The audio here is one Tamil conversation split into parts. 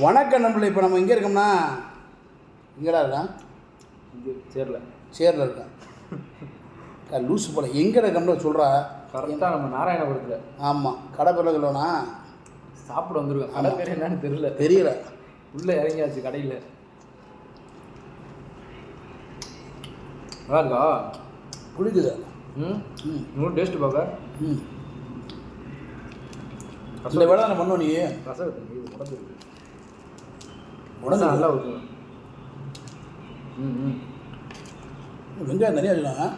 வணக்கம் நண்பர்களே இப்போ நம்ம எங்கே இருக்கோம்னா? எங்கடா இருக்கான் சேரல. சேரில் இருக்கான் லூசு போல. எங்கே இருக்கோம்னு சொல்கிறா கரெக்டாக நம்ம நாராயணபுரத்தில். ஆமாம் கடை சொல்லணும்னா சாப்பிட வந்திருக்கோம். கடை பேர் என்னன்னு தெரியல. தெரியல. உள்ளே இறங்கியாச்சு கடையில். நல்லா இருக்கா? பிடிக்குது ம்? ம். இன்னும் டேஸ்ட் பார்க்க? ம். இந்த வேலை நான் பண்ணுவோம் நீ? ரசம் உடம்பு உடம்பு ரசம் நல்லா இருக்கும் ம் ம். வெங்காயம் தனியாக வச்சுக்கலாம்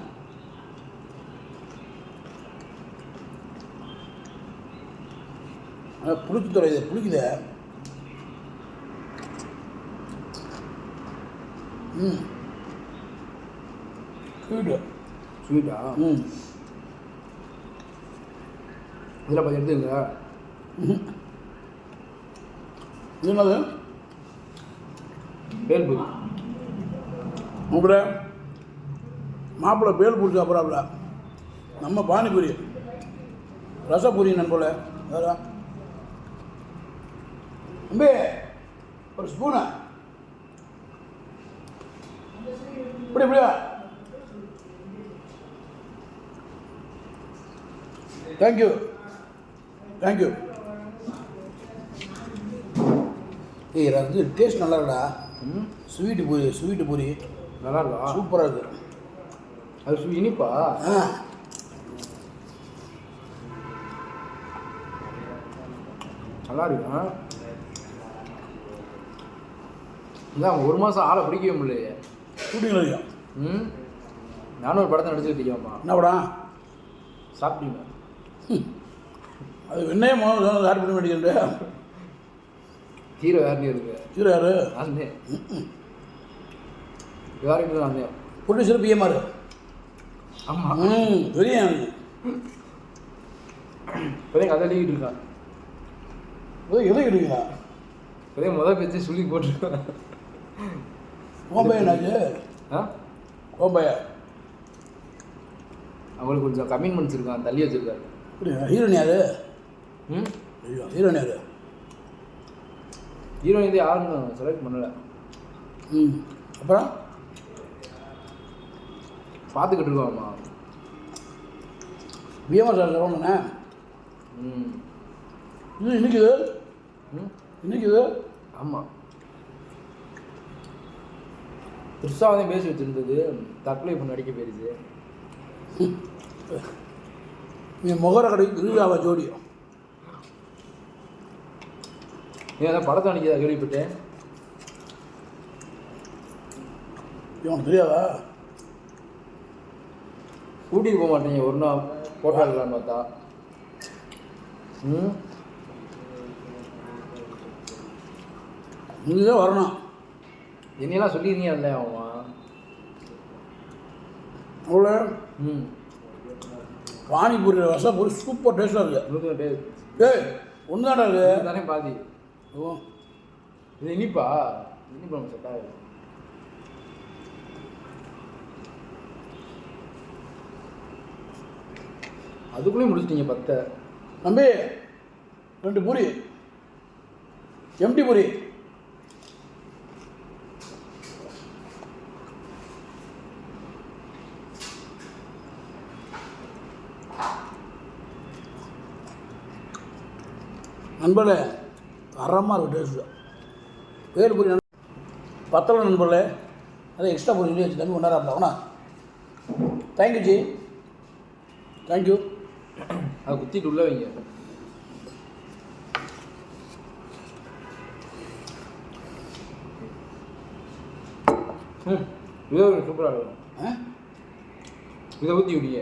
ஆனால் புளிச்சு துறையுது புளிக்குதே. ம். ஸ்வீட்டு. ஸ்வீட்டா? ம். இதில் கொஞ்சம் எடுத்துங்க இது என்னது? பேல்பூரி. உங்கள மாப்பிள்ளை பேல்பூரி சாப்பிட்றாப்புல நம்ம பானிபூரி. ரசபூரி நண்போல வேற. தம்பி ஒரு ஸ்பூனு இப்படி இப்படியா? தேங்க்யூ தேங்க்யூ ஏய் இது டேஸ்ட் நல்லா இருக்குடா. Sweet puri sweet puri. நல்லா இருக்கா. சூப்பராக இருக்குது அது இனிப்பா நல்லா இருக்கா இதான் ஒரு மாதம் ஆளை பிடிக்கவே முடியலையே. ஷூட்டிங்கில் ம்? நானும் ஒரு படத்தை இருக்கேன்ப்பா என்ன படம்? சாப்பிட்டீங்க அது வெண்ணையே யார் பண்ண வேண்டியது ஹீரோ யாருன்னு இருக்கு ஹீரோ யாரு? நானே யாருக்கு நான் ப்ரொடியூசர் பிஎம்ஆர் ஆமாம் ம் எனக்கு இப்போதே கதை எழுதிட்டு இருக்கான் ஏதோ எதை கிடைக்குதா இப்போதே முதல் பேச்சு சொல்லி போட்டிருக்கான் என்னாச்சு? ஆ? கோம்பையா அவங்களுக்கு கொஞ்சம் கமிட்மெண்ட்ஸ் இருக்கான் தள்ளி வச்சிருக்காரு. ஹீரோயின் யாரு? ம்? ஐயோ ஹீரோயின் யாரு? ஹீரோயின் இது யாருன்னு செலக்ட் பண்ணல. ம். அப்புறம்? பார்த்துக்கிட்டு இருக்கோம்மா. பிஎம்ஆர் சார் சொல்லணுண்ணே ம். இது இன்னைக்கு இது? ம். இன்னைக்கு இது? ஆமாம் பெருசாக தான் பேசி வச்சுருந்தது. தற்கொலை பண்ண நடிக்க போயிருச்சு. நீ முகர கடைக்கு கிருதாவா ஜோடி. அதான் படத்தை நடிக்கிறதா கேள்விப்பட்டேன். இவனுக்கு தெரியாதா? கூட்டிகிட்டு போக மாட்டீங்க ஒரு நாள் ஃபோட்டோ எடுக்கலான்னு பார்த்தா. ம்? நீங்கள் தான் வரணும். என்னையெல்லாம் சொல்லியிருந்தீங்கல்ல அவன்? அவ்வளோ ம். பானிபூரி ரசப்பூரி சூப்பர் டேஸ்ட்டாக இருக்குது ஏய் ஒன்று தான்டா இது? தானே பாதி. ஓ இது இனிப்பா? இனிப்பா நம்ம செட் ஆகுது அதுக்குள்ளேயும் முடிச்சிட்டீங்க பத்தை. தம்பி ரெண்டு பூரி. எம்டி பூரி. நண்பர்களே தரமாக இருக்கும் டேஸ்ட்டு வேறு பூரி நண்ப- பத்தலை நண்பர்களே அதை எக்ஸ்ட்ரா பூரி சொல்லி வச்சு தம்பி ஒன்றாராப்ல அவனா? Thank you G. தேங்க்யூ அதை குத்திட்டு உள்ள வைங்க. ம் இதோ சூப்பராக இருக்கும். ஆ? இதை ஊற்றி விடிங்க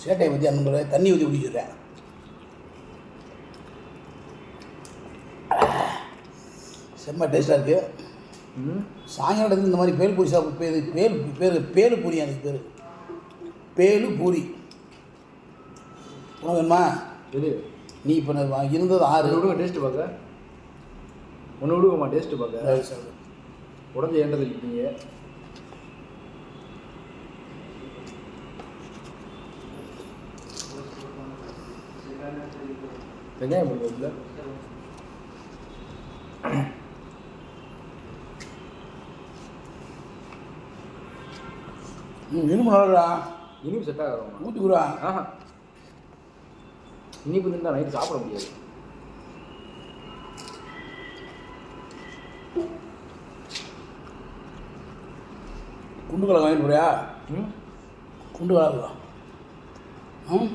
சேட்டையை பற்றி நண்பர்களே? தண்ணி ஊற்றி குடிச்சிடுறேன். செம்ம டேஸ்ட்டாக இருக்குது ம். சாயங்காலத்துக்கு இந்த மாதிரி பேல் பூரி சாப்பிட்டு பேர் பேல் பேர் பேலு பூரி அதுக்கு பேர். பேலு பூரி. உனக்கு வேணுமா? நீ இப்போ இருந்தது ஆறு. விடுங்க டேஸ்ட்டு பார்க்க. ஒன்று விடுவோம்மா டேஸ்ட்டு பார்க்க. உடஞ்ச ஏண்டதை இருக்கீங்க வெங்காயம் போடுவோம்ல ம் இரும்பு நல்லா இனிப்பு செட் ஆகாதம்மா ஊற்றி குடுவா ஆஹா. இனிப்பு தின்னா நைட்டு சாப்பிட முடியாது. குண்டு கலர் வாங்கிட்டு போறியா? ம்? குண்டு கலர் ம்?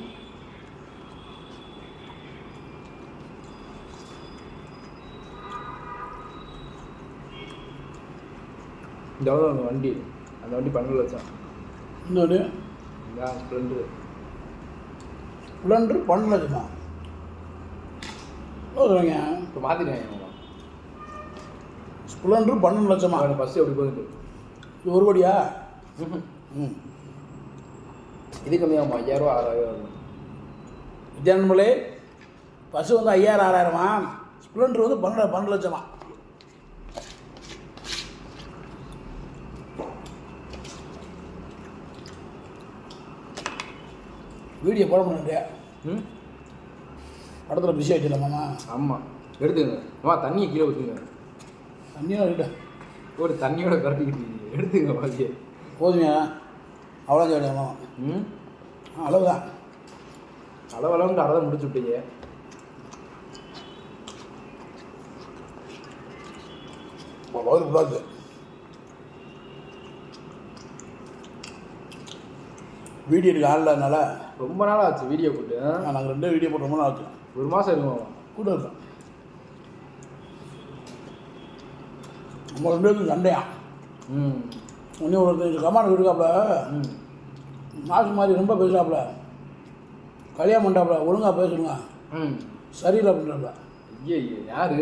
இந்த வண்டி. அந்த வண்டி பன்னெண்டு லட்சம். இன்னொன்று இந்த ஸ்ப்ளெண்டர் பன்னெண்டு சொல்லுங்க. இப்போ மாற்றிட்டேன் ஸ்ப்ளெண்டர் பன்னெண்டு லட்சமா ஃபஸ்ட்டு எப்படி போகுது? இது ஒரு கோடியா? ம். இது கம்மியாகுமா? ஐயாயிரரூவா ஆறாயிரம் இருக்கும் வித்யானம்பளே பஸ் வந்து ஐயாயிரம் ஆறாயிரமா? ஸ்ப்ளெண்டர் வந்து பன்னெண்டு பன்னெண்டு லட்சமா? வீடியோ போட முடியாது ம்? படத்தில் பிஸி ஆகிடுச்சுல மாமா ஆமாம் எடுத்துங்க அம்மா தண்ணியை கீழே ஊற்றுங்க தண்ணியும் கிட்ட ஒரு தண்ணியோட கரட்டிக்கிட்டு எடுத்துங்க பாதியே போதுமையா? அவ்வளோ சொல்லியா மாமா ம்? ஆ அளவுதான். அளவளவுன்னு அரை தான் முடிச்சு விட்டீங்க. பிளாக்கு வீடியோ எடுக்க ஆள் இல்லாதனால ரொம்ப நாள் ஆச்சு வீடியோ போட்டு? நாங்கள் ரெண்டே வீடியோ போட்டு ரொம்ப நாள் ஆச்சு. ஒரு மாதம் இருக்குமா கூட இருக்கோம். நம்ம ரெண்டு பேருக்கு சண்டையா? ம். இன்னும் ஒருத்தர் கமாண்ட் இருக்காப்புல ம். மாசு மாதிரி ரொம்ப பேசுகிறாப்புல கல்யாணம் பண்ணுறாப்புல ஒழுங்காக பேசுங்க. ம். சரியில்லை அப்படின்றாப்புல ஐயே யாரு?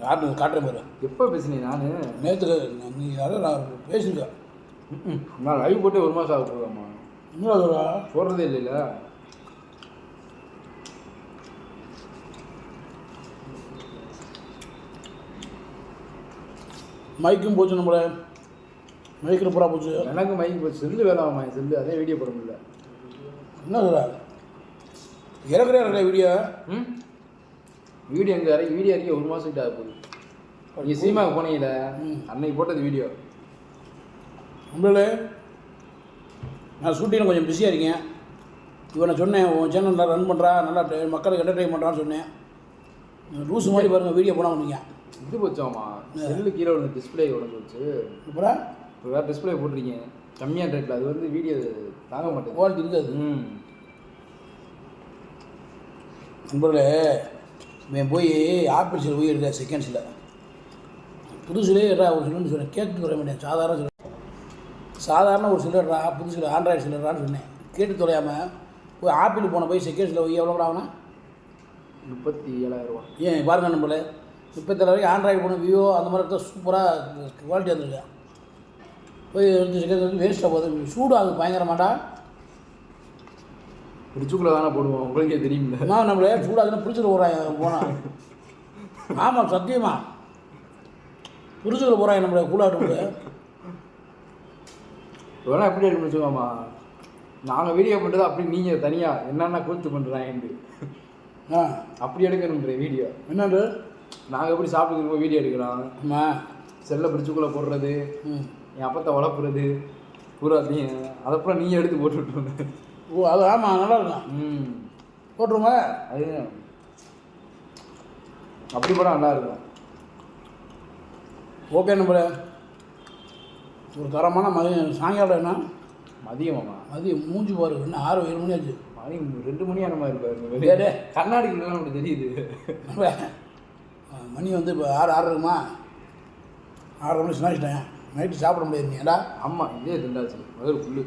காட்டு காட்டுறேன் பாரு. எப்போ பேசுனீங்க நான்? நேற்றுக்கு நீ யாரும் நான் பேசியிருக்கேன். நான் லைவ் போட்டு ஒரு மாதம் ஆக போதாம்மா இன்னும் சொல்கிறா போடுறதே இல்லைல்ல. மைக்கும் போச்சு நம்மள. மைக்கில் பூரா போச்சு. எனக்கு மைக் போச்சு. செல்லு வேணாமா செல்லு. அதே வீடியோ போட முடியல. என்ன சொல்கிறா இறக்குறே இருக்கிற வீடியோ ம்? வீடியோ எங்கே இறக்கி வீடியோ இறக்கி ஒரு மாதம் கிட்ட ஆக போகுது. நீங்கள் சினிமாவுக்கு போனீங்கல்ல. அன்னைக்கு போட்டது வீடியோ நம்மளே. நான் ஷூட்டிங்கில் கொஞ்சம் பிஸியாக இருக்கேன். இவனை சொன்னேன் உன் சேனல் நல்லா ரன் பண்ணுறா நல்லா மக்களுக்கு என்டர்டைன் பண்ணுறான்னு சொன்னேன். லூஸ் மாதிரி பாருங்கள் வீடியோ போனால் பண்ணீங்க இது போச்சோம்மா. செல்லு கீழே விழுந்து டிஸ்பிளே உடஞ்சு போச்சு. அப்புறம் இப்போ வேறு டிஸ்பிளே போட்டிருக்கீங்க. கம்மியான ரேட்டில் அது வந்து வீடியோ தாங்க மாட்டேங்குது. குவாலிட்டி இருக்காது. ம். நண்பர்களே இவன் போய் ஆப்பிள்ஸில் போய் எடுக்க செகண்ட்ஸில் புதுசுலேயே ஒரு சிலிண்டர் சொன்னேன் கேட்டு தொலைய மாட்டேன் சாதாரண சாதாரண ஒரு சிலிண்டரா புதுசில் ஆண்ட்ராய்டு சிலிண்டரான்னு சொன்னேன். கேட்டு தொலையாமல் போய் ஆப்பிள் போன போய் செகண்ட்ஸில் போய் எவ்வளோ கூட ஆகுனா முப்பத்தி ஏழாயிரம் ரூபா. ஏன் பாருங்க நம்மள முப்பத்தேழு வரைக்கும் ஆண்ட்ராய்டு போன விவோ அந்த மாதிரி தான் சூப்பராக குவாலிட்டி வந்துருக்கு? போய் எடுத்து செகண்ட் வந்து வேஸ்ட்டாக போகுது. சூடு ஆகுது பயங்கரமாட்டா ஃப்ரிட்ஜுக்குள்ளே தானே போடுவோம். உங்களுக்கே தெரியுமில்ல அம்மா நம்மளே சூடாகுதுன்னு பிடிச்சிட்டு போகிறாங்க போனால் ஆமாம் சத்தியமா. பிடிச்சிட்டு போகிறாங்க நம்மளை கூலாட்டு வேணா எப்படி எடுத்து வச்சுக்கோமா நாங்கள் வீடியோ பண்ணுறது அப்படி நீங்கள் தனியாக என்னென்ன கூத்து பண்ணுறாங்கன்ட்டு ஆ. அப்படி எடுக்கணுன்ற வீடியோ என்னண்டு நாங்கள் எப்படி சாப்பிட்டு போய் வீடியோ எடுக்கிறோம்? அம்மா செல்லை பிடிச்சுக்குள்ளே போடுறது ம். என் அப்பத்தை வளர்ப்புறது பூராத்தையும் அதப்புறம் நீ எடுத்து போட்டு ஓ அது ஆமாம் நல்லா இருக்கும். ம். போட்டுருங்க. அது அப்படி கூட நல்லா இருக்கும். ஓகே நம்மளே ஒரு தரமான மதியம். சாயங்காலம் என்ன? மதியமாமா மதியம் மூஞ்சி பாரு. இன்னும் ஆறு ஏழு மணி ஆச்சு? மணி ரெண்டு மணி ஆன மாதிரி இருப்பாரு. கண்ணாடிக்குள்ள நமக்கு தெரியுது. மணி வந்து இப்போ ஆறு ஆறு இருக்குமா? ஆறரை மணி ஸ்நாக்ஸ்ட்டேன் நைட்டு சாப்பிட முடியாது நீடா ஆமாம் இதே திண்டாச்சு முதல்ல புல்லு.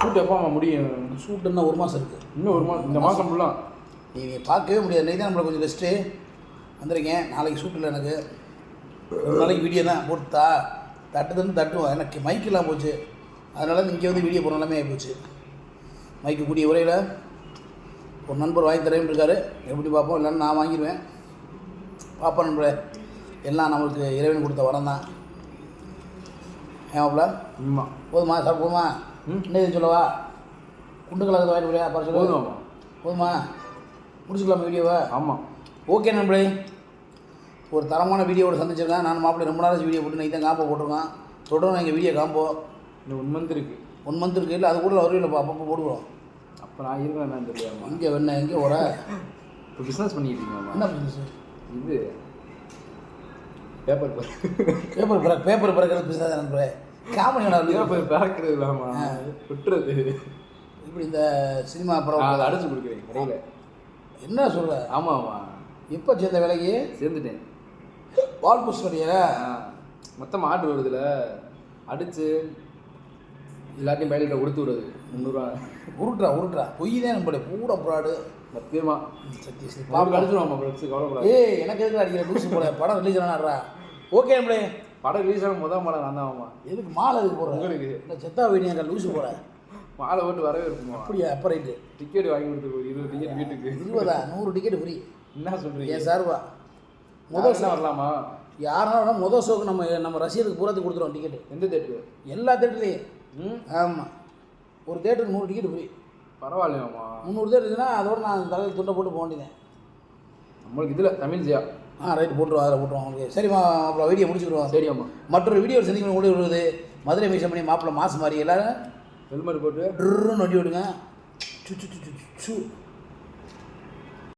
ஷூட் எப்போ முடியும்? சூட்டு இன்னும் ஒரு மாதம் இருக்குது இன்னும் ஒரு மாதம் இந்த மாதம் ஃபுல்லாக நீ பார்க்கவே முடியாது. இன்றைக்கி தான் நம்மளை கொஞ்சம் ரெஸ்ட்டு வந்திருக்கேன். நாளைக்கு ஷூட் இல்லை எனக்கு. ஒரு நாளைக்கு வீடியோ தான் போட்டுத்தா தட்டுதுன்னு தட்டுவோம். எனக்கு மைக்கெல்லாம் போச்சு. அதனால இங்கே வந்து வீடியோ போகிற நிலைமை ஆகிப்போச்சு மைக்கு கூடிய உரையில் ஒரு நண்பர் வாங்கி தரேன்னு இருக்காரு. எப்படி பார்ப்போம்? இல்லைன்னு நான் வாங்கிடுவேன். பார்ப்போம் நண்பரே. எல்லாம் நம்மளுக்கு இறைவன் கொடுத்த வரம் தான். ஏமாப்ல ஆமாம் போதுமா? சாப்பிடுவோமா ம். என்ன இது சொல்லவா? குண்டு கலந்து வாங்கிட்டு போறியா? அப்புறம் சொல்லு. போதும் போதுமா? முடிச்சுக்கலாமா வீடியோவை? ஆமாம் ஓகே நண்பரே ஒரு தரமான வீடியோவோட சந்திச்சிருக்கேன். நான் மாப்பிள்ளை ரொம்ப நாளாச்சு வீடியோ போட்டு நைட் தான் காம்போ போட்டிருக்கோம் தொடரும் எங்கள் வீடியோ காம்போ. இந்த ஒன் மந்த் இருக்கு. ஒன் மந்த் இருக்கு. இல்லை அது கூட வருவில்லைப்பா அப்பப்போ போடுவோம். அப்போ நான் இருக்கேன் என்னன்னு தெரியாமா. இங்கே வெண்ண எங்கே வர இப்போ பிஸ்னஸ் இருக்கீங்கம்மா என்ன பிஸ்னஸ் இது பேப்பர் பேப்பர் பிற பேப்பர் பிறக்கிறது பிஸ்னஸ் நண்பரே காமெடி பேப்பர் பேக்கிறது இல்லாமா விட்டுறது. இப்படி இந்த சினிமா நான் படம் அதை அடைச்சு கொடுக்குறேன் கடையில். என்ன சொல்ற? ஆமாம் ஆமாம் எப்போ சேர்ந்த வேலைக்கு சேர்ந்துட்டேன். வால் புஷ் கட்டியா மொத்தம் ஆர்டர் வருதுல. அடிச்சு எல்லாத்தையும் பயிலிட்ட கொடுத்து விடுறது. முந்நூறுவா. உருட்டுறா உருட்டுறா. பொய் தான் நம்மளே பூட புறாடு. சத்தியமா. சத்திய சரி பாப்பு ஃப்ரெண்ட்ஸ் கவலைப்படாது. ஏய் எனக்கு எதுக்கு அடிக்கிற? லூசு போல. படம் ரிலீஸ் ஆனாடுறா ஓகே நம்மளே படம் ரிலீஸ் ஆன முதல் படம் நான் தான் ஆமா எதுக்கு மாலை எதுக்கு போடுற? உங்களுக்கு. இல்லை செத்தா வீடியோ லூசு போட மாலை போட்டு வரவே இருக்குமா அப்படியா அப்போ ரைட்டு டிக்கெட் வாங்கி கொடுத்துருக்கோம் இருபது டிக்கெட் வீட்டுக்கு. இருபதா? நூறு டிக்கெட் ஃப்ரீ. என்ன சொல்றீங்க? என் சார்பா முதல் முதல் வரலாமா? யாருன்னா முதல் ஷோக்கு நம்ம நம்ம ரசிகருக்கு பூராத்துக்கு கொடுத்துருவோம் டிக்கெட்டு எந்த தேட்டரு எல்லா தேட்டர்லேயும் ம்? ஆமாம் ஒரு தேட்டருக்கு நூறு டிக்கெட் ஃப்ரீ. பரவாயில்லையாம்மா. முந்நூறு தேட்டர் இருந்துச்சுன்னா அதோட நான் தலையில் துண்டை போட்டு போக வேண்டியதேன் நம்மளுக்கு இதில் தமிழ் ஜியா. ஆ ரைட்டு போட்டுருவோம் அதில் போட்டுருவோம் உங்களுக்கு சரிம்மா அப்புறம் வீடியோ முடிச்சுக்கிடுவோம். சரியாம்மா. மற்றொரு வீடியோ சந்திக்கணும் கூட வருவது மதுரை மீசம் பண்ணி மாப்பிள்ளை மாசு மாதிரி எல்லாரும் ஹெல்மெட் போட்டு ட்ருன்னு விடுங்க. சு சு சு, சு.